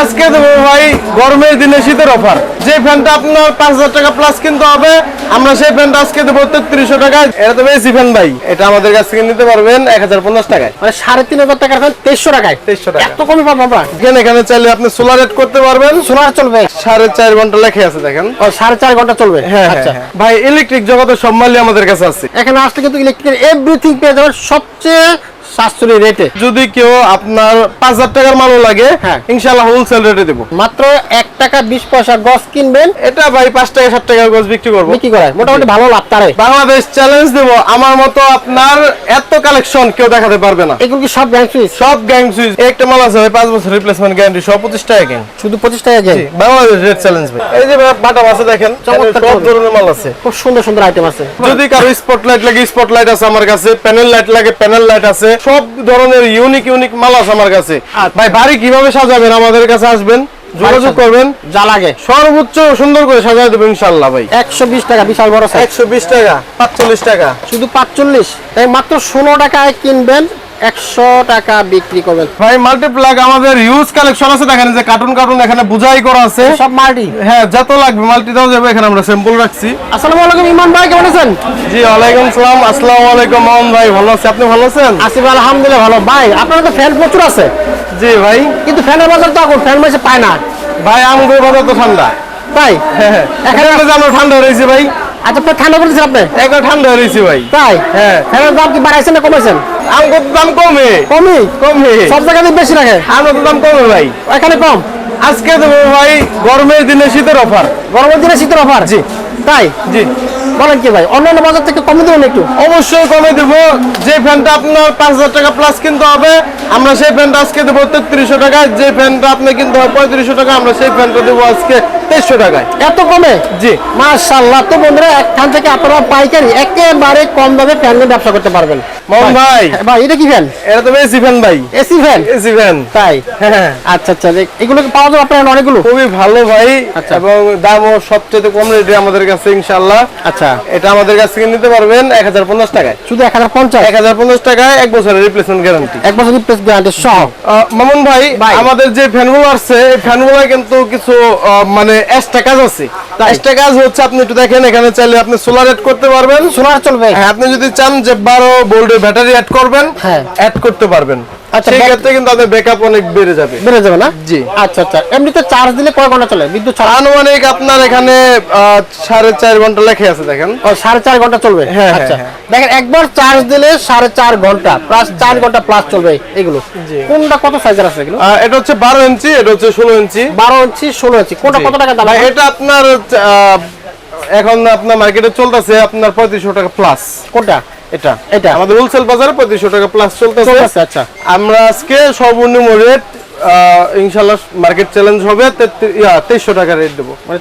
আজকে দেবো ভাই গরমের দিনে শীতের অফার যে ফ্যানটা আপনার পাঁচ হাজার টাকা প্লাস কিনতে হবে আমরা সেই ফ্যানটা আজকে দেবো তেত্রিশশো টাকায়। এটা তো এসি ফ্যান ভাই। এটা আমাদের কাছ থেকে নিতে পারবেন এক হাজার পঞ্চাশ টাকায়। মানে সাড়ে তিন হাজার টাকার ফ্যান তেইশশো টাকায়? 2300 টাকা। এত কমে পাবো আমরা? এখানে এখানে চাইলে আপনি সোলার রেট করতে পারবেন। সোলার চলবে। সাড়ে চার ঘণ্টা লেখে আছে দেখেন। ও সাড়ে চার ঘণ্টা চলবে? হ্যাঁ আচ্ছা। আচ্ছা ভাই ইলেকট্রিক জগতের সব মালই আমাদের কাছে আছে। এখানে আসলে কিন্তু ইলেকট্রিক এভরিথিং পেয়ে যাবেন। সবচেয়ে সাশ্রয়ী রেটে যদি কেউ আপনার পাঁচ হাজার টাকার মালও লাগে হ্যাঁ। ইনশাল্লাহ হোলসেল রেটে দেবো। মাত্র এক টাকা বিশ পয়সা গজ কিনবেন। এটা ভাই পাঁচ টাকা টাকার গজ বিক্রি করব। বিক্রি মোটামুটি ভালো লাভ তারে। বাংলাদেশ চ্যালেঞ্জ দেবো। আমার মতো আপনার এত কালেকশন কেউ দেখাতে পারবে না। এগুলো কি সব ব্যাংক সুইচ সব গ্যাং সুইচ একটা মাল আছে ভাই পাঁচ বছর রিপ্লেসমেন্ট গ্যারান্টি সব পঁচিশ টাকা গ্যাং শুধু পঁচিশ টাকা গেন বাংলাদেশ রেট চ্যালেঞ্জ ভাই। এই যে বাটা আছে দেখেন চমৎকার সব ধরনের মাল আছে। খুব সুন্দর সুন্দর আইটেম আছে। যদি কারও স্পটলাইট লাগে স্পটলাইট আছে আমার কাছে প্যানেল লাইট লাগে প্যানেল লাইট আছে। সব ধরনের ইউনিক ইউনিক মাল আছে আমার কাছে। আচ্ছা। ভাই বাড়ি কীভাবে সাজাবেন? আমাদের কাছে আসবেন যোগাযোগ করবেন। যা লাগে। সর্বোচ্চ সুন্দর করে সাজাই দেবো ইনশাল্লাহ ভাই। একশো বিশ টাকা বিশাল বড় একশো বিশ টাকা পাঁচচল্লিশ টাকা। শুধু পাঁচচল্লিশ? তাই মাত্র ষোলো টাকায় কিনবেন। একশো টাকা বিক্রি করবেন। ভাই মাল্টিপ্লাগ আমাদের ইউজ কালেকশন আছে। দেখেন যে কার্টুন কার্টুন এখানে বুঝাই করা আছে। সব মাল্টি হ্যাঁ যত লাগবে মাল্টি দাও যাবে। এখানে আমরা স্যাম্পল রাখছি। আসসালামু আলাইকুম ইমান ভাই কেমন আছেন? জি ওয়ালাইকুম সালাম। আসসালামু আলাইকুম মোহন ভাই ভালো আছি। আপনি ভালো আছেন? আসিফ আলহামদুলিল্লাহ ভালো। ভাই আপনার তো ফ্যান প্রচুর আছে। জি ভাই। কিন্তু ফ্যানের বাজার তো এখন ফ্যান মাসে পায় না। ভাই আমগুলো বাজার তো ঠান্ডা। তাই হ্যাঁ হ্যাঁ। এখানে আমরা ঠান্ডা রয়েছে ভাই। আচ্ছা আপনার ঠান্ডা পড়েছেন আপনি? একবার ঠান্ডা রয়েছে ভাই। তাই? হ্যাঁ। ফ্যানের দাম কি বাড়াইছেন না কমাইছেন? আমগুলোর দাম কমে। কমই কমে। সব জায়গাতে বেশি রাখে? আমগুলোর দাম কমে ভাই। এখানে কম? আজকে দেবো ভাই গরমের দিনে শীতের অফার। গরমের দিনে শীতের অফার? জি। তাই? জি। বলেন কি ভাই অন্যান্য বাজার থেকে কমে দেবেন একটু? অবশ্যই কমে দেবো। যে ফ্যানটা আপনার পাঁচ হাজার টাকা প্লাস কিনতে হবে আমরা সেই ফ্যানটা আজকে দেবো তেত্রিশশো টাকায়। যে ফ্যানটা আপনি কিনতে হবে পঁয়ত্রিশশো টাকা আমরা সেই ফ্যানটা দেবো আজকে তেইশশো টাকায়। এত কমে? জি। তো বন্ধুরা একখান থেকে আপনারা পাইকারি একেবারে কম দামে ফ্যান নিয়ে ব্যবসা করতে পারবেন। মোহন ভাই ভাই। এটা কি ফ্যান? এটা তো এসি ফ্যান ভাই। AC fan? AC fan. তাই? আচ্ছা আচ্ছা এগুলো পাওয়া যাবে আপনার অনেকগুলো? খুবই ভালো ভাই। এবং দামও সবচেয়ে কম রেটে আমাদের কাছে ইনশাল্লাহ আচ্ছা। এটা আমাদের কাছ থেকে নিতে পারবেন এক হাজার পঞ্চাশ টাকায়। শুধু এক হাজার পঞ্চাশ? এক হাজার পঞ্চাশ টাকায় এক বছরের রিপ্লেসমেন্ট গ্যারান্টি এক বছর রিপ্লেস গ্যারান্টি সহ। মামুন ভাই ভাই। আমাদের যে ফ্যানগুলো এই ফ্যানগুলো কিন্তু কিছু মানে এক্সট্রা কাজ আছে? এক্সট্রা কাজ হচ্ছে আপনি একটু দেখেন এখানে চাইলে আপনি সোলার এড করতে পারবেন সোলার চলবে হ্যাঁ আপনি যদি চান যে বারো ভোল্টের ব্যাটারি অ্যাড করবেন হ্যাঁ। অ্যাড করতে পারবেন আচ্ছা, সেই back- ক্ষেত্রে কিন্তু আপনার ব্যাকআপ অনেক বেড়ে যাবে। বেড়ে যাবে না? জি। আচ্ছা আচ্ছা। এমনিতে চার্জ দিলে কয় ঘণ্টা চলে? বিদ্যুৎ ছাড়া আনুমানিক আপনার এখানে সাড়ে চার ঘণ্টা লেখে আছে দেখেন। ও সাড়ে চার ঘণ্টা চলবে? হ্যাঁ, আচ্ছা। হ্যাঁ, দেখেন একবার চার্জ দিলে সাড়ে চার ঘণ্টা প্লাস চার ঘণ্টা প্লাস চলবে এগুলো। কোনটা কত সাইজের আছে এগুলো? এটা হচ্ছে বারো ইঞ্চি এটা হচ্ছে ষোলো ইঞ্চি বারো ইঞ্চি ষোলো ইঞ্চি কোনটা কত টাকা দাম? এটা আপনার এখন আপনার মার্কেটে চলতেছে আপনার পঁয়ত্রিশশো টাকা প্লাস কোনটা? এটা। এটা। আমাদের হোলসেল বাজারে পঁয়ত্রিশশো টাকা প্লাস চলতেছে। আচ্ছা। আমরা আজকে সর্বনিম্ন রেট ইনশাল্লাহ মার্কেট চ্যালেঞ্জ হবে তেইশশো টাকা রেট দেবো। মানে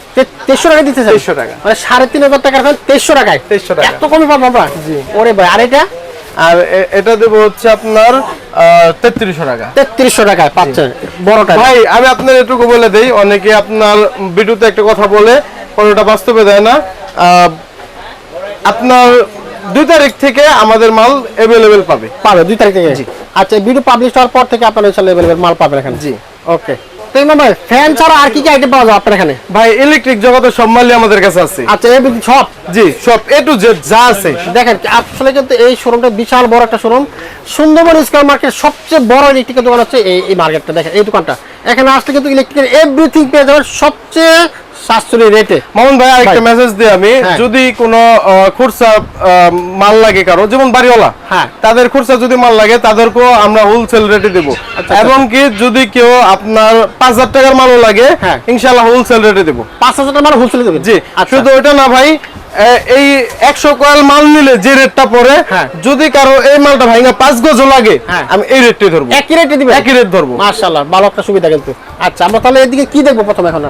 তেইশশো টাকা দিতে চাই? 2300 টাকা। মানে সাড়ে তিন হাজার টাকার তেইশশো টাকায়? 2300 টাকা। এত কমে পাবো আমরা? জি। ওরে ভাই আর এটা? আর এটা দেবো হচ্ছে আপনার তেত্রিশশো টাকা। তেত্রিশশো টাকায় পাচ্ছেন। বড়টা ভাই আমি আপনার এটুকু বলে দেই অনেকে আপনার ভিডিওতে একটা কথা বলে পরেটা বাস্তবে দেয় না। আপনার দুই তারিখ থেকে আমাদের মাল অ্যাভেলেবেল পাবে। পাবে দুই তারিখ থেকে। আচ্ছা ভিডিও পাবলিশ হওয়ার পর থেকে আপনারা অ্যাভেলেবল মাল পাবেন এখানে। জি। ওকে ভাই ফ্যান ছাড়া আর কি কি আইটেম পাওয়া যাবে আপনার এখানে? ভাই ইলেকট্রিক জগতের সব মালই আমাদের কাছে আছে। আচ্ছা এভরিথিং সব? জি সব এ টু জেড যা আছে। দেখেন আসলে কিন্তু এই শোরুমটা বিশাল বড় একটা শোরুম সুন্দরবন স্কয়ার মার্কেট সবচেয়ে বড় ইলেকট্রিকের দোকান হচ্ছে এই এই মার্কেটটা দেখেন এই দোকানটা। এখানে আসলে কিন্তু ইলেকট্রিকের এভরিথিং পেয়ে যাবেন সবচেয়ে সাশ্রয়ী রেটে মামুন ভাই আরেকটা মেসেজ দিই আমি হ্যাঁ। যদি কোনো খুরসা মাল লাগে কারও যেমন বাড়িওয়ালা হ্যাঁ। তাদের খুরসা যদি মাল লাগে তাদেরকেও আমরা হোলসেল রেটে দেবো আচ্ছা। এবং কি যদি কেউ আপনার পাঁচ হাজার টাকার মালও লাগে হ্যাঁ। হোলসেল রেটে দেবো পাঁচ হাজার টাকা হোলসেলে দেবেন জি আচ্ছা শুধু ওইটা না ভাই এই একশো কয়েল মাল নিলে যে রেটটা পড়ে হ্যাঁ। যদি কারও এই মালটা ভাইঙ্গা পাঁচ গজও লাগে হ্যাঁ। আমি এই রেটটাই ধরবো একই রেটে দিবেন একই রেট ধরবো মাশাআল্লাহ ভালো একটা সুবিধা কিন্তু আচ্ছা আমরা তাহলে এদিকে কি দেখব প্রথম এখন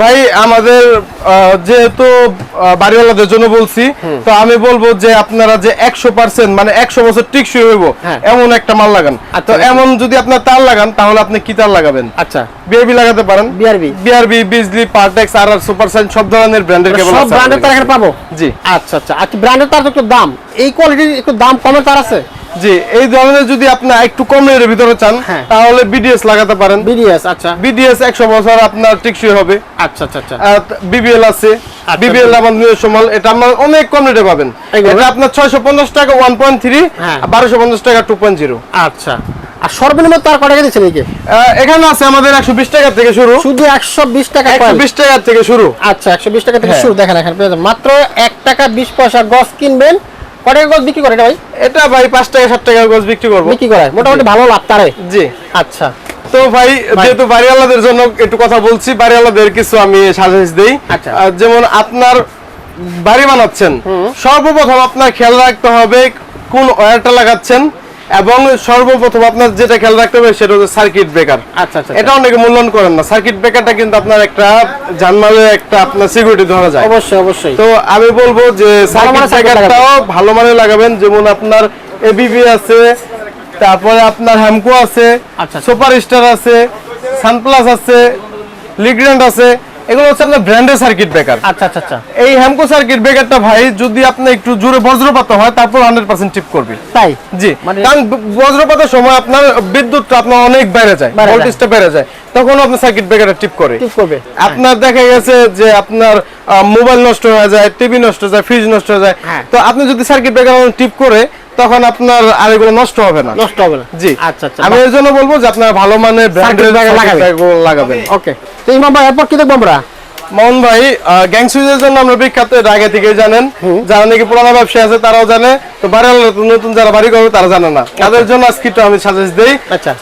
ভাই আমাদের যেহেতু বাড়িওয়ালাদের জন্য বলছি তো আমি বলব যে আপনারা যে একশো পার্সেন্ট মানে একশো বছর টিকসই হইব হ্যাঁ। এমন একটা মাল লাগান। আচ্ছা। তো এমন যদি আপনার তার লাগান তাহলে আপনি কি তার লাগাবেন? আচ্ছা। বিআরবি লাগাতে পারেন। BRB বিআরবি বিজলি পার্টেক্স আর আর সুপার সাইন সব ধরনের ব্র্যান্ডের কেবল সব ব্র্যান্ডের তার এখানে পাবো? জি। আচ্ছা আচ্ছা। আচ্ছা ব্র্যান্ডের তার একটু দাম? এই কোয়ালিটির একটু দাম কমে তার আছে? জি এই ধরনের যদি আপনি একটু কম রেটের ভিতরে চান হ্যাঁ। তাহলে বিডিএস লাগাতে পারেন। বিডিএস আচ্ছা। বিডিএস একশো বছর আপনার টেকসই হবে। আচ্ছা আচ্ছা আচ্ছা। বিবিএল আছে। আচ্ছা, বিবিএল আমাদের নিজস্ব মাল এটা অনেক কম রেটে পাবেন। এটা আপনার ছয়শো পঞ্চাশ টাকা ওয়ান পয়েন্ট থ্রি হ্যাঁ। বারোশো পঞ্চাশ টাকা টু পয়েন্ট জিরো আচ্ছা। আর সর্বনিম্ন তার কত টাকা দিচ্ছেন যে এখানে আছে আমাদের একশো বিশ টাকা থেকে শুরু। শুধু একশো বিশ টাকা একশো coil। বিশ টাকা থেকে শুরু। আচ্ছা একশো বিশ টাকা থেকে হ্যাঁ। শুরু। দেখেন এখানে মাত্র এক টাকা বিশ পয়সা গছ কিনবেন। কত টাকা গছ বিক্রি করে ভাই? এটা ভাই পাঁচ টাকা সাত টাকা গজ বিক্রি করব। বিক্রি করে মোটামুটি ভালো লাভ তারে। জি। আচ্ছা। তো ভাই যেহেতু বাড়িওয়ালাদের জন্য একটু কথা বলছি বাড়িওয়ালাদের কিছু আমি সাজেস দেই। আচ্ছা। যেমন আপনার বাড়ি বানাচ্ছেন সর্বপ্রথম আপনার খেয়াল রাখতে হবে কোন ওয়ারটা লাগাচ্ছেন। এবং সর্বপ্রথম আপনার যেটা খেয়াল রাখতে হবে সেটা হচ্ছে সার্কিট ব্রেকার আচ্ছা আচ্ছা এটা অনেকে মূল্যায়ন করেন না। সার্কিট ব্রেকারটা কিন্তু আপনার একটা জানমালের একটা আপনার সিকিউরিটি ধরা যায়। অবশ্যই অবশ্যই। তো আমি বলব যে সার্কিট ব্রেকারটাও ভালো মানে লাগাবেন। যেমন আপনার এবিবি আছে তারপরে আপনার হ্যামকো আছে আচ্ছা। সুপার স্টার আছে সানপ্লাস আছে লিগ্র্যান্ড আছে। এগুলো হচ্ছে আপনার ব্র্যান্ডের সার্কিট ব্রেকার আচ্ছা আচ্ছা আচ্ছা। এই হ্যামকো সার্কিট ব্রেকারটা ভাই যদি আপনি একটু জোরে বজ্রপাত হয় তারপর টিপ করবে। তাই? জি মানে- কারণ বজ্রপাতের সময় আপনার বিদ্যুৎটা আপনার অনেক বেড়ে যায় ভোল্টেজটা বেড়ে যায়। তখন আপনার সার্কিট ব্রেকারটা টিপ করে। করবে। আপনার দেখা গেছে যে আপনার মোবাইল নষ্ট হয়ে যায় টিভি নষ্ট হয়ে যায় ফ্রিজ নষ্ট হয়ে যায়। হ্যাঁ। তো আপনি যদি সার্কিট ব্রেকার টিপ করে তখন আপনার আর এগুলো নষ্ট হবে না। নষ্ট হবে না। জি। আচ্ছা আচ্ছা আমি এর জন্য বলব যে আপনারা ভালো ব্র্যান্ডের breaker লাগাবেন। লাগাবেন। ওকে তো ইমাম ভাই এরপর কি দেখব আমরা? মোহন ভাই গ্যাং সুইজের জন্য আমরা বিখ্যাত এটা আগে থেকে জানেন। যারা নাকি পুরানো ব্যবসায়ী আছে তারাও জানে। তো বাড়ি নতুন যারা বাড়ি করবে তারা জানে না। তাদের জন্য আজকে একটু আমি সাজেস্ট দিই। আচ্ছা।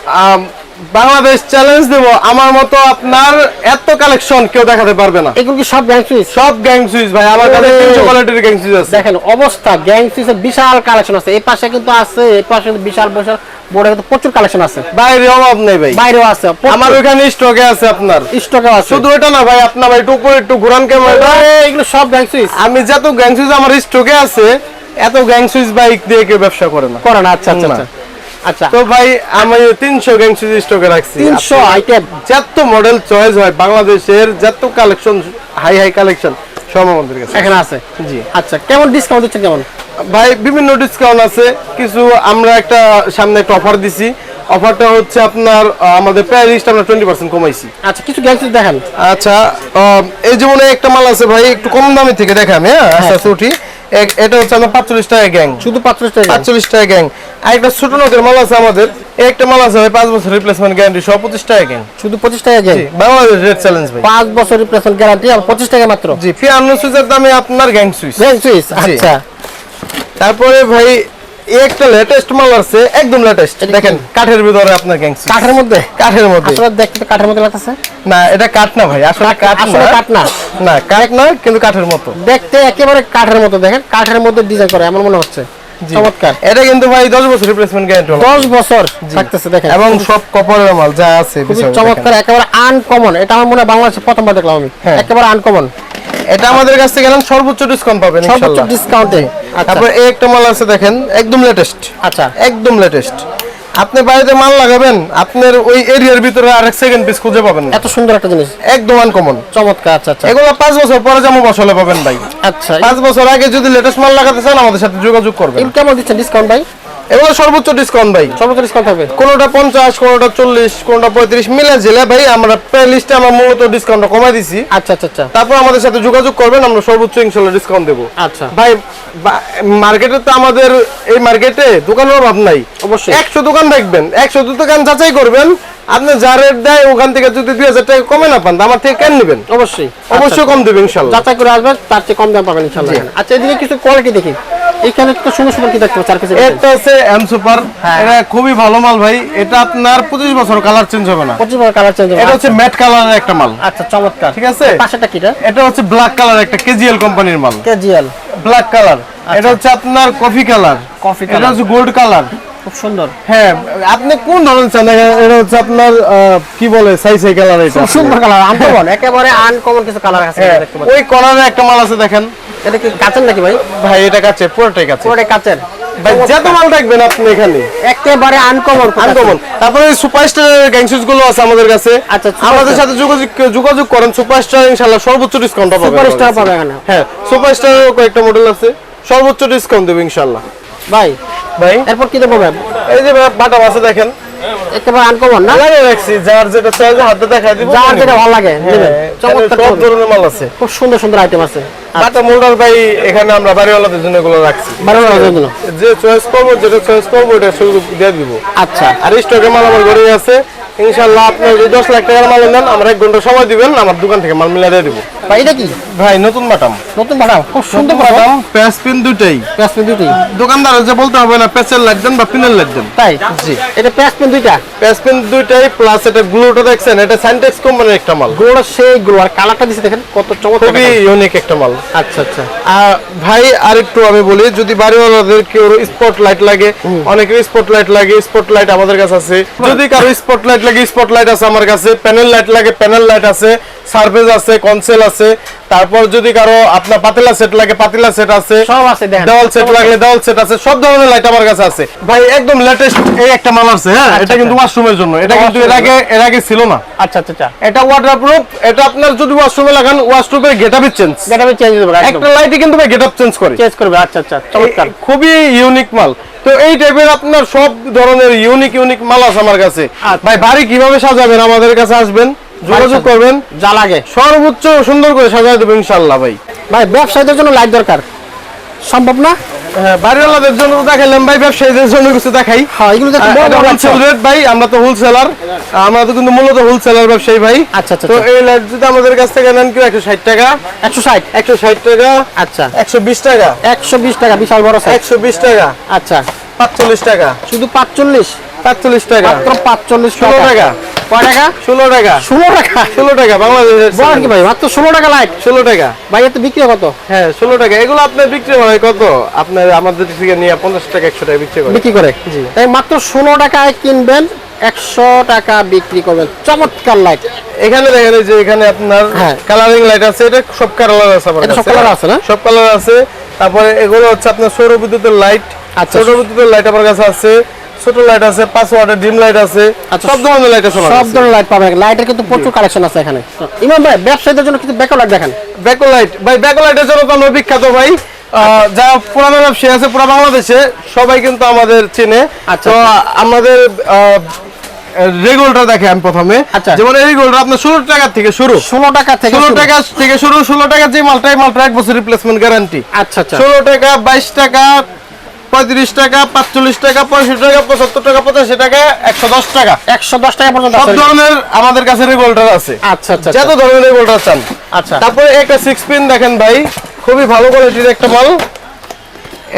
বাংলাদেশ চ্যালেঞ্জ দেব আমার মতো আপনার এত কালেকশন কেউ দেখাতে পারবে না। এগুলো কি সব গ্যাং সুইচ সব গ্যাং সুইচ ভাই আমার কাছে। তিনশো কোয়ালিটির গ্যাং সুইচ আছে। দেখেন অবস্থা গ্যাং সুইচের বিশাল কালেকশন আছে। এই পাশে কিন্তু আছে এই পাশে কিন্তু বিশাল বিশাল বড় কিন্তু প্রচুর কালেকশন আছে। বাইরে অভাব নেই ভাই। বাইরেও আছে আমার ওখানে স্টকে আছে আপনার। স্টকে আছে। শুধু এটা না ভাই আপনার ভাই একটু উপরে একটু ঘুরান ক্যামেরাটা আরে, এগুলো সব গ্যাং সুইচ আমি যত গ্যাং সুইচ আমার স্টকে আছে এত গ্যাং সুইচ বাইক দিয়ে কেউ ব্যবসা করে না। করে আচ্ছা আচ্ছা না। আচ্ছা। আচ্ছা। তো ভাই আমি তিনশো গ্যাং সুইচ স্টকে রাখছি। তিনশো আইটেম যত মডেল চয়েস হয় বাংলাদেশের যত কালেকশন হাই হাই কালেকশন সব আমাদের কাছে। এখানে আছে? জি। আচ্ছা কেমন ডিসকাউন্ট দিচ্ছেন কেমন? ভাই বিভিন্ন ডিসকাউন্ট আছে। কিছু আমরা একটা সামনে একটা অফার দিছি। অফারটা হচ্ছে আপনার আমাদের প্রাইস আমরা টোয়েন্টি পার্সেন্ট কমাইছি। আচ্ছা কিছু গ্যাং সুইচ দেখেন। আচ্ছা এই যেমন একটা মাল আছে ভাই একটু কম দামে থেকে দেখা হ্যাঁ? আচ্ছা আচ্ছা, উঠি এটা হচ্ছে আমার পাঁচচল্লিশ টাকা গ্যাং। শুধু পাঁচচল্লিশ টাকা পাঁচচল্লিশ টাকা গ্যাং। আর একটা ছোট নকের মাল আছে আমাদের। একটা মাল আছে ভাই পাঁচ বছর রিপ্লেসমেন্ট গ্যারান্টি সব পঁচিশ টাকা গ্যাং। শুধু পঁচিশ টাকা গ্যাং? বাংলাদেশ রেট চ্যালেঞ্জ ভাই। পাঁচ বছর রিপ্লেসমেন্ট গ্যারান্টি আর পঁচিশ টাকা মাত্র? জি ফিয়ান্ন সুইচের দামে আপনার গ্যাং সুইচ। গ্যাং সুইচ আচ্ছা। তারপরে ভাই এই একটা লেটেস্ট মাল আছে একদম লেটেস্ট দেখেন কাঠের ভিতরে আপনার কাঠের মধ্যে? কাঠের মধ্যে। আসলে দেখতে কাঠের মধ্যে লাগতেছে। না এটা কাঠ না ভাই আসলে কাঠ আসলে কাঠ না। না কাঠ না কিন্তু কাঠের মতো। দেখতে একেবারে কাঠের মতো দেখেন কাঠের মধ্যে ডিজাইন করে এমন মনে হচ্ছে। চমৎকার। এটা কিন্তু ভাই দশ বছর রিপ্লেসমেন্ট গ্যারান্টি দশ বছর থাকতেছে দেখেন। এবং সব কপারের মাল যা আছে চমৎকার একেবারে আনকমন এটা আমার মনে হয় বাংলাদেশে প্রথমবার দেখলাম আমি। হ্যাঁ। একেবারে আনকমন এটা আমাদের কাছ থেকে গেলেন সর্বোচ্চ ডিসকাউন্ট পাবেন সর্বোচ্চ ডিসকাউন্টে তারপর এই একটা মাল আছে দেখেন একদম লেটেস্ট আচ্ছা। একদম লেটেস্ট আপনি বাড়িতে মাল লাগাবেন আপনার ওই এরিয়ার ভিতরে আরেক সেকেন্ড পিস খুঁজে পাবেন এত সুন্দর একটা জিনিস। একদম আনকমন চমৎকার আচ্ছা আচ্ছা। এগুলো পাঁচ বছর পরে যেমন বসলে পাবেন ভাই। আচ্ছা। পাঁচ বছর আগে যদি লেটেস্ট মাল লাগাতে চান আমাদের সাথে যোগাযোগ করবেন। কেমন দিচ্ছেন ডিসকাউন্ট ভাই? এগুলো সর্বোচ্চ ডিসকাউন্ট ভাই। সর্বোচ্চ ডিসকাউন্ট হবে কোনোটা পঞ্চাশ কোনোটা চল্লিশ কোনোটা পঁয়ত্রিশ মিলে জেলে ভাই আমরা লিস্টে আমরা মূলত ডিসকাউন্টটা কমাই দিছি। আচ্ছা আচ্ছা আচ্ছা। তারপর আমাদের সাথে যোগাযোগ করবেন আমরা সর্বোচ্চ ইনশাল্লাহ ডিসকাউন্ট দেবো। আচ্ছা। ভাই মার্কেটে তো আমাদের এই মার্কেটে দোকানের অভাব নাই। অবশ্যই। একশো দোকান দেখবেন একশো দোকান যাচাই করবেন। আপনি যা রেট দেয় ওখান থেকে যদি দুই হাজার টাকা কমে না পান আমার থেকে কেন নেবেন? অবশ্যই। অবশ্যই কম দেবেন ইনশাল্লাহ। যাচাই করে আসবেন তার চেয়ে কম দাম পাবেন ইনশাআল্লাহ আচ্ছা এদিকে কিছু কোয়ালিটি দেখি। এখানে তো সুন্দর সুন্দর কি দেখতে পাচ্ছি একটা আছে এম সুপার। এটা খুবই ভালো মাল ভাই। এটা আপনার পঁচিশ বছর কালার চেঞ্জ হবে না। পঁচিশ বছর কালার চেঞ্জ এটা হচ্ছে ম্যাট কালারের একটা মাল। আচ্ছা চমৎকার। ঠিক আছে? পাশেটা কিটা? এটা হচ্ছে ব্ল্যাক কালার একটা কেজিএল কোম্পানির মাল। কেজিএল ব্ল্যাক কালার এটা হচ্ছে আপনার কফি কালার Coffee এটা হচ্ছে গোল্ড কালার খুব সুন্দর। হ্যাঁ আপনি কোন ধরনের চান? এটা- হচ্ছে আপনার কি বলে সাই সাই কালার এটা? সুন্দর কালার আনকমন একেবারে আনকমন কিছু কালার আছে হ্যাঁ, ওই একটা মাল আছে দেখেন। এটা কি কাচের নাকি ভাই? ভাই এটা পুরোটাই পুরোটাই কাচের। ভাই যত মাল আপনি এখানে। একেবারে আনকমন আনকমন তারপরে সুপারস্টারের গ্যাংসুসগুলো আছে আমাদের কাছে। আচ্ছা, আমাদের সাথে যোগাযোগ যোগাযোগ করেন সুপারস্টার ইনশাআল্লাহ সর্বোচ্চ ডিসকাউন্ট পাবেন সুপারস্টার পাবে এখানে। হ্যাঁ সুপারস্টারের কয়েকটা মডেল আছে সর্বোচ্চ ডিসকাউন্ট দেবে ইনশাআল্লাহ। ভাই ভাই? এরপর কি দেবো ম্যাম? এই যে বাটা মাছে দেখেন। একেবারে আনকমন না? রাখছি যার যেটা চাই হাতে দেখা দিব যার যেটা ভালো লাগে নেবেন। হ্যাঁ, চমৎকার সব ধরনের মাল আছে। খুব সুন্দর সুন্দর আইটেম আছে। বাটা মোল্ডার ভাই এখানে আমরা বাড়িওয়ালাদের জন্য এগুলো রাখছি। জন্য? যে চয়েস করব যেটা চয়েস করব শুধু দিয়ে দিব। আচ্ছা। আর স্টকে মাল আমার ঘরেই আছে। ইনশাল্লাহ আপনার যদি দশ লাখ টাকার মাল নেন আমরা এক ঘণ্টা সময় দিবেন আমার দোকান থেকে মাল মিলাই দিয়ে দিব। ভাই এটা কি? ভাই নতুন বাটাম। নতুন বাটাম? খুব সুন্দর বাটাম। পিন দুটাই পেন দোকানদার যে বলতে হবে না প্যাচের দেন বা পিনের দেন। তাই? জি। এটা পেন দুইটা? পিন দুইটাই প্লাস এটা গ্লুটা দেখছেন এটা সাইনটেক্স কোম্পানির একটা মাল। গুলোটা সেই গুলো আর কালারটা দিছে দেখেন কত চমৎকার খুবই ইউনিক একটা মাল। আচ্ছা আচ্ছা। আর ভাই আরেকটু আমি বলি যদি বাড়িওয়ালাদের কেউ স্পট লাইট লাগে অনেকের স্পট লাইট লাগে স্পট লাইট আমাদের কাছে আছে। যদি কারও স্পট লাইট লাগে স্পট লাইট আছে আমার কাছে প্যানেল লাইট লাগে প্যানেল লাইট আছে সার্ভেজ আছে কনসেল আছে তারপর যদি কারও আপনার পাতিলা সেট লাগে পাতিলা সেট আছে সব আছে দেখেন। দেওয়াল সেট লাগলে দেওয়াল সেট আছে সব ধরনের লাইট আমার কাছে আছে। ভাই একদম লেটেস্ট এই একটা মাল আছে হ্যাঁ? এটা কিন্তু ওয়াশরুমের জন্য। এটা কিন্তু এর আগে এর আগে ছিল না। আচ্ছা আচ্ছা আচ্ছা। এটা ওয়াটারপ্রুফ এটা আপনার যদি ওয়াশরুমে লাগান ওয়াশরুমের গেটআপের চেঞ্জ আমি চেঞ্জ একদম। একটা লাইটে কিন্তু ভাই গেটআপ চেঞ্জ করে। চেঞ্জ করবে আচ্ছা আচ্ছা চমৎকার। খুবই ইউনিক মাল। তো এই টাইপের আপনার সব ধরনের ইউনিক ইউনিক মাল আছে আমার কাছে। আচ্ছা। ভাই বাড়ি কীভাবে সাজাবেন আমাদের কাছে আসবেন? যোগাযোগ করবেন। যা লাগে। সর্বোচ্চ সুন্দর করে সাজায় দেবো ইনশাল্লাহ ভাই। ভাই ব্যবসায়ীদের জন্য লাইট দরকার। সম্ভব না? হ্যাঁ বাড়িওয়ালাদের জন্য দেখাইলাম ভাই ব্যবসায়ীদের জন্য কিছু দেখাই। হ্যাঁ এগুলো দেখতে বড় বড় হোলসেল রেট ভাই আমরা তো হোলসেলার আমরা তো কিন্তু মূলত হোলসেলার ব্যবসায়ী ভাই। আচ্ছা, আচ্ছা, তো আচ্ছা। এই লাইট যদি আমাদের কাছ থেকে নেন কেউ একশো ষাট টাকা। একশো ষাট? একশো ষাট টাকা। আচ্ছা। একশো বিশ টাকা। একশো বিশ টাকা বিশাল বড় একশো বিশ টাকা। আচ্ছা। পাঁচচল্লিশ টাকা। শুধু পাঁচচল্লিশ? পাঁচচল্লিশ টাকা। পাঁচচল্লিশ টাকা। কয় টাকা? ষোলো টাকা। ষোলো টাকা? ষোলো টাকা বাংলাদেশের বল কি ভাই মাত্র ষোলো টাকা লাইট। ষোলো টাকা। ভাই এতে বিক্রি কত? হ্যাঁ ষোলো টাকা। এগুলো আপনার বিক্রি হয় কত? আপনার আমাদের থেকে নিয়ে পঞ্চাশ টাকা একশো টাকা বিক্রি করে। বিক্রি করে? তাই মাত্র ষোলো টাকায় কিনবেন একশো টাকা বিক্রি করবেন। চমৎকার লাইট। এখানে দেখেন যে এখানে আপনার হ্যাঁ। কালারিং লাইট আছে এটা সব কালার আছে আমার সব কাছে। আছে না? সব কালার আছে। তারপরে এগুলো হচ্ছে আপনার সৌর বিদ্যুতের লাইট আচ্ছা। সৌর বিদ্যুতের লাইট আমার কাছে আছে। ছোট লাইট আছে পাঁচ ওয়াটের ডিম লাইট আছে আচ্ছা, সব ধরনের লাইট আছে সব ধরনের লাইট পাবেন। লাইটের কিন্তু প্রচুর কালেকশন আছে এখানে। ইমাম ভাই ব্যবসায়ীদের জন্য কিছু ব্যাকআপ লাইট দেখেন। ব্যাকো লাইট ভাই ব্যাকো লাইটের জন্য তো আমরা বিখ্যাত ভাই। যারা পুরানো ব্যবসায়ী আছে পুরো বাংলাদেশে সবাই কিন্তু আমাদের চেনে। আচ্ছা, তো আমাদের রেগুলটা দেখে আমি প্রথমে। আচ্ছা। যেমন এই রেগুলটা আপনার ষোলো টাকা থেকে শুরু। ষোলো টাকা থেকে ষোলো। টাকা থেকে শুরু ষোলো টাকা যে মালটা মালটা এক বছর রিপ্লেসমেন্ট গ্যারান্টি আচ্ছা আচ্ছা। ষোলো টাকা বাইশ টাকা পঁয়ত্রিশ টাকা পাঁচচল্লিশ টাকা পঁয়ষট্টি টাকা পঁচাত্তর টাকা পঁচাশি টাকা একশো দশ টাকা। একশো দশ টাকা পর্যন্ত সব ধরনের আমাদের কাছে রেগুলেটর আছে। আচ্ছা আচ্ছা যত ধরনের রেগুলেটর চান। আচ্ছা। তারপরে একটা সিক্স পিন দেখেন ভাই খুবই ভালো কোয়ালিটির একটা মাল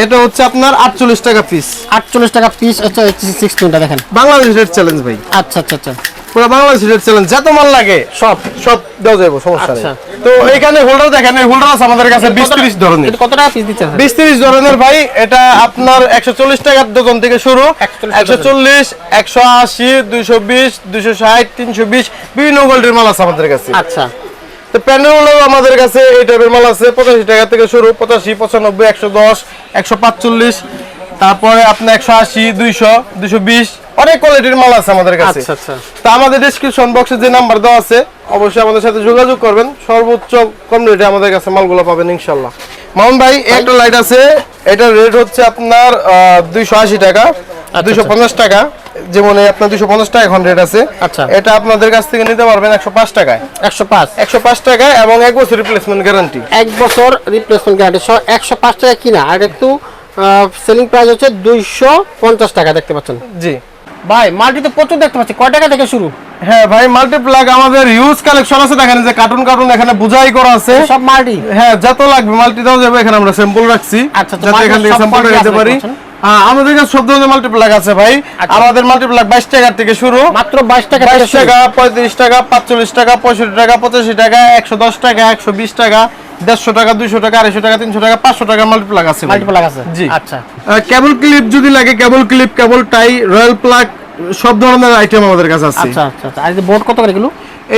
এটা হচ্ছে আপনার আটচল্লিশ টাকা পিস আটচল্লিশ টাকা পিস আচ্ছা সিক্স পিনটা দেখেন। বাংলাদেশ রেট চ্যালেঞ্জ ভাই। আচ্ছা আচ্ছা আচ্ছা। পুরো বাংলাদেশ রেট চ্যালেঞ্জ যত মাল লাগে সব সব দেওয়া যাবে সমস্যা নেই। আচ্ছা। তো এখানে হোল্ডার দেখেন এই হোল্ডার আছে আমাদের কাছে বিশ ত্রিশ ধরনের। এটা কত টাকা পিস দিচ্ছেন বিশ ত্রিশ ধরনের ভাই এটা আপনার একশো চল্লিশ টাকার দোকান থেকে শুরু। 140 একশো চল্লিশ একশো আশি দুইশো বিশ দুইশো ষাট তিনশো বিশ বিভিন্ন গোল্ডের মাল আছে আমাদের কাছে। আচ্ছা। তো আমাদের কাছে এই টাইপের মাল আছে পঁচাশি টাকা থেকে শুরু পঁচাশি পঁচানব্বই একশো দশ একশো পাঁচচল্লিশ তারপরে আপনার একশো আশি দুইশো দুইশো বিশ অনেক কোয়ালিটির মাল আছে আমাদের কাছে। আচ্ছা আচ্ছা। তো আমাদের ডিসক্রিপশন বক্সে যে নাম্বার দেওয়া আছে অবশ্যই আমাদের সাথে যোগাযোগ করবেন। সর্বোচ্চ কম রেটে আমাদের কাছে মালগুলো পাবেন ইনশাল্লাহ মামুন ভাই একটা লাইট আছে। এটার রেট হচ্ছে আপনার দুইশো আশি টাকা দুইশো পঞ্চাশ টাকা। যেমন আপনার দুইশো পঞ্চাশ টাকা এখন রেট আছে। আচ্ছা। এটা আপনাদের কাছ থেকে নিতে পারবেন একশো পাঁচ টাকায়। একশো পাঁচ? একশো পাঁচ টাকা এবং এক বছর রিপ্লেসমেন্ট গ্যারান্টি এক বছর রিপ্লেসমেন্ট গ্যারান্টি একশো পাঁচ টাকা কিনা? আর একটু সেলিং প্রাইস হচ্ছে দুইশো পঞ্চাশ টাকা দেখতে পাচ্ছেন। জি। ভাই মাল্টিতে প্রচুর দেখতে পাচ্ছি। কয় টাকা থেকে শুরু? হ্যাঁ ভাই মাল্টিপ্লাগ আমাদের হিউজ কালেকশন আছে দেখেন যে কার্টুন কার্টুন এখানে বুঝাই করা আছে। সব মাল্টি? হ্যাঁ যত লাগবে মাল্টি দাও যাবে এখানে আমরা স্যাম্পল রাখছি। আচ্ছা, যাতে এখান থেকে স্যাম্পল নিতে পারি। হ্যাঁ আমাদের কাছে সব ধরনের মাল্টিপ্লাগ আছে ভাই। আচ্ছা। আমাদের মাল্টিপ্লাগ বাইশ টাকা থেকে শুরু। মাত্র বাইশ টাকা বাইশ। টাকা পঁয়ত্রিশ টাকা পাঁচচল্লিশ টাকা পঁয়ষট্টি টাকা পঁচাশি টাকা একশো দশ টাকা একশো বিশ টাকা দেড়শো টাকা দুইশো টাকা আড়াইশো টাকা তিনশো টাকা পাঁচশো টাকা মাল্টিপ্লাগ আছে। মাল্টিপ্লাগ আছে? জি। আচ্ছা। কেবল ক্লিপ যদি লাগে cable clip cable tie royal plug সব ধরনের আইটেম আমাদের কাছে আছে। আচ্ছা আচ্ছা আচ্ছা। আর বোর্ড কত করে এগুলো?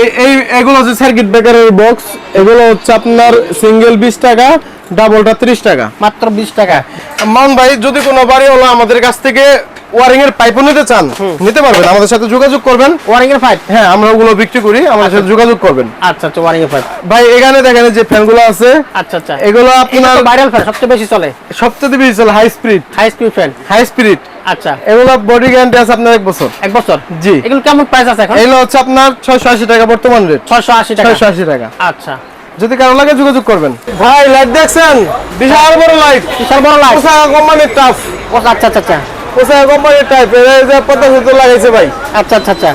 এই এই এগুলো হচ্ছে সার্কিট ব্রেকারের বক্স এগুলো হচ্ছে আপনার সিঙ্গেল বিশ টাকা ডাবলটা ত্রিশ টাকা। মাত্র বিশ টাকা। মান ভাই যদি কোনো বাড়ি হলো আমাদের কাছ থেকে ওয়ারিং এর পাইপও নিতে চান নিতে পারবেন। আমাদের সাথে যোগাযোগ করবেন। ওয়ারিং এর পাইপ হ্যাঁ আমরা ওগুলো বিক্রি করি আমাদের সাথে যোগাযোগ করবেন। আচ্ছা আচ্ছা ওয়ারিং এর পাইপ ভাই এখানে দেখেন যে ফ্যানগুলো আছে আচ্ছা আচ্ছা। এগুলো আপনার ভাইরাল ফ্যান সবচেয়ে বেশি চলে। সবচেয়ে বেশি চলে high speed high speed fan high speed আচ্ছা। এগুলো বডি গ্যারান্টি আছে আপনার এক বছর। এক বছর? জি। এগুলো কেমন প্রাইস আছে এখন? এগুলো হচ্ছে আপনার ছয়শো আশি টাকা বর্তমান রেট ছয়শো আশি টাকা। ছয়শো আশি টাকা। আচ্ছা। যদি কারও লাগে যোগাযোগ করবেন। ভাই লাইট দেখছেন? বিশাল বড় লাইট বিশাল বড় লাইট কোম্পানির টাফ আচ্ছা আচ্ছা আচ্ছা। পোশাক কোম্পানির টাইপ এই যে পদ্মা সেতু লাগাইছে ভাই। আচ্ছা আচ্ছা আচ্ছা।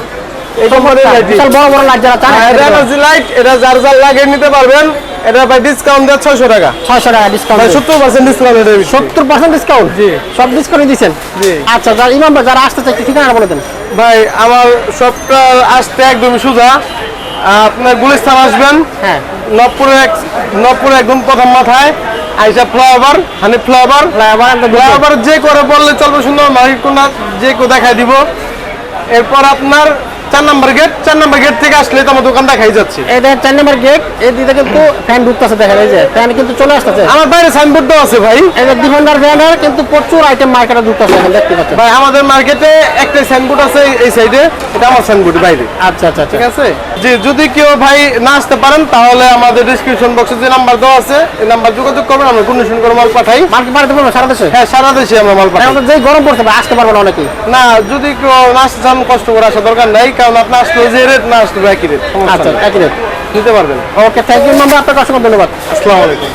এই কোম্পানির লাইট বিশাল বড় বড় লাইট যারা চান এটা এনার্জি লাইট এটা যার যার লাগিয়ে নিতে পারবেন। এটা ভাই ডিসকাউন্ট দেয় ছয়শো টাকা। ছয়শো টাকা ডিসকাউন্ট ভাই সত্তর পার্সেন্ট ডিসকাউন্ট এটা সত্তর পার্সেন্ট ডিসকাউন্ট জি। সব ডিসকাউন্ট দিচ্ছেন জি। আচ্ছা যারা ইমাম ভাই যারা আসতে চাই ঠিকানা বলে দেন। ভাই আমার সবটা আসতে একদমই সোজা। আপনার গুলিস্তান আসবেন। হ্যাঁ। নবপুরে এক- নবপুরে একদম প্রথম মাথায়। আইসা ফ্লাইওভার হানি ফ্লাইওভার ফ্লাইওভার যে করে বললে চলবে সুন্দর মার্কেট কোনা যে দেখায় দিব। এরপর আপনার চার নাম্বার গেট চার নাম্বার গেট থেকে আসলে তো আমার দোকান দেখাই যাচ্ছে। এই দেখেন চার নম্বর গেট এই দিকে কিন্তু ফ্যান ঢুকতেছে দেখেন এই যে। ফ্যান কিন্তু চলে আসতেছে। আমার বাইরে সাইনবোর্ড আছে ভাই। এই যে ডিফেন্ডার ফ্যানের কিন্তু প্রচুর আইটেম মার্কেটে ঢুকতেছে দেখতে পাচ্ছেন। ভাই আমাদের মার্কেটে একটা সাইনবোর্ড আছে এই সাইডে এটা আমার সাইনবোর্ড বাইরে। আচ্ছা আচ্ছা আচ্ছা। ঠিক আছে? জি যদি কেউ ভাই না আসতে পারেন তাহলে আমাদের ডিসক্রিপশন বক্সে যে নাম্বার দেওয়া আছে এই নাম্বার যোগাযোগ করবেন আমরা কন্ডিশন করে মাল পাঠাই। মার্কেট বাড়াতে পারব সারা দেশে? হ্যাঁ সারা দেশে আমরা মাল পাঠাই। যেই গরম পড়ছে ভাই, আসতে পারব না অনেকেই। না যদি কেউ না আসতে চান কষ্ট করে আসা দরকার নাই। কারণ আপনি আসলে যে রেট না আসলে একই রেট আচ্ছা একই রেট নিতে পারবেন। ওকে থ্যাংক ইউ মামা আপনাকে অসংখ্য ধন্যবাদ। আসসালামু আলাইকুম।